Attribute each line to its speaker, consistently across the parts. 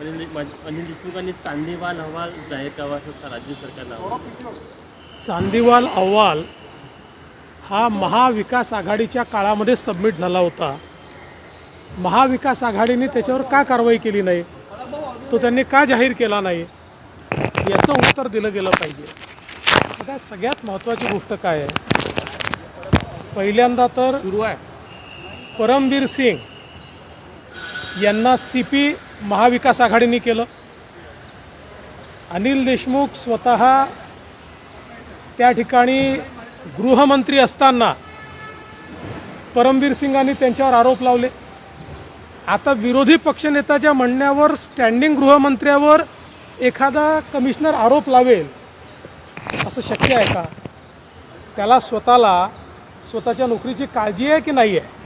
Speaker 1: अनिल देशमुखांनी चांदीवाल अहवाल जाहीर करावा असं राज्य सरकारला
Speaker 2: चांदीवाल अहवाल हा महाविकास आघाडीच्या काळामध्ये सबमिट झाला होता. महाविकास आघाडीने त्याच्यावर का कारवाई केली नाही? तो त्यांनी का जाहीर केला नाही? याचं उत्तर दिलं गेलं पाहिजे. आता सगळ्यात महत्त्वाची गोष्ट काय आहे? पहिल्यांदा तर परमवीर सिंग यांना सी पी महाविकास आघाडीने केलं. अनिल देशमुख स्वतः त्या ठिकाणी गृहमंत्री असताना परमवीर सिंगांनी त्यांच्यावर आरोप लावले. आता विरोधी पक्षनेत्याच्या म्हणण्यावर स्टँडिंग गृहमंत्र्यावर एखादा कमिशनर आरोप लावेल असं शक्य आहे का? त्याला स्वतःला स्वतःच्या नोकरीची काळजी आहे की नाही आहे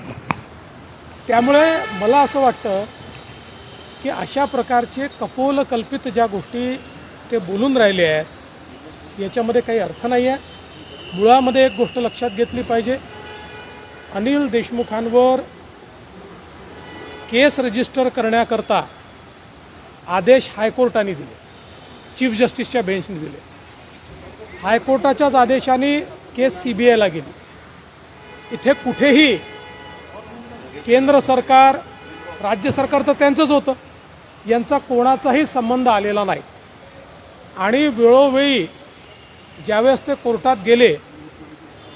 Speaker 2: त्यामुळे मला असं वाटतं की अशा प्रकारचे कपोलकल्पित ज्या गोष्टी ते बोलून राहिले आहेत याच्यामध्ये काही अर्थ नाही आहे. मुळामध्ये एक गोष्ट लक्षात घेतली पाहिजे. अनिल देशमुखांवर केस रजिस्टर करण्याकरता आदेश हायकोर्टाने दिले. चीफ जस्टिसच्या बेंचने दिले. हायकोर्टाच्याच आदेशाने केस सी बी आयला गेली. इथे कुठेही केंद्र सरकार राज्य सरकार तर त्यांचंच होतं. यांचा कोणाचाही संबंध आलेला नाही. आणि वेळोवेळी ज्यावेळेस ते कोर्टात गेले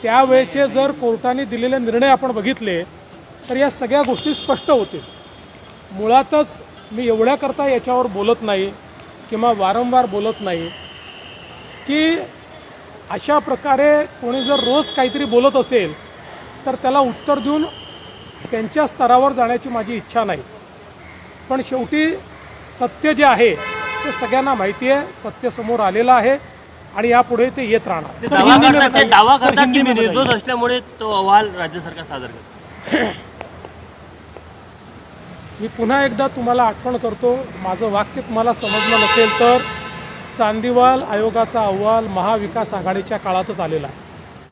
Speaker 2: त्यावेळेचे जर कोर्टाने दिलेले निर्णय आपण बघितले तर या सगळ्या गोष्टी स्पष्ट होतील. मुळातच मी एवढ्याकरता याच्यावर बोलत नाही किंवा वारंवार बोलत नाही की अशा प्रकारे कोणी जर रोज काहीतरी बोलत असेल तर त्याला उत्तर देऊन त्यांच्या स्तरावर जाण्याची माझी इच्छा नाही. पण शेवटी सत्य जे आहे ते सगळ्यांना माहिती आहे सत्य समोर आलेलं आहे आणि यापुढे ते येत राहणार.
Speaker 1: ते दावा करतात ते दावा करतात की मी निर्दोष असल्यामुळे तो अहवाल राज्य सरकार सादर करतं.
Speaker 2: मी पुन्हा एकदा तुम्हाला आठवण करतो माझं वाक्य तुम्हाला समजलं नसेल तर चांदीवाल आयोगाचा अहवाल महाविकास आघाडीच्या काळातच आलेला आहे.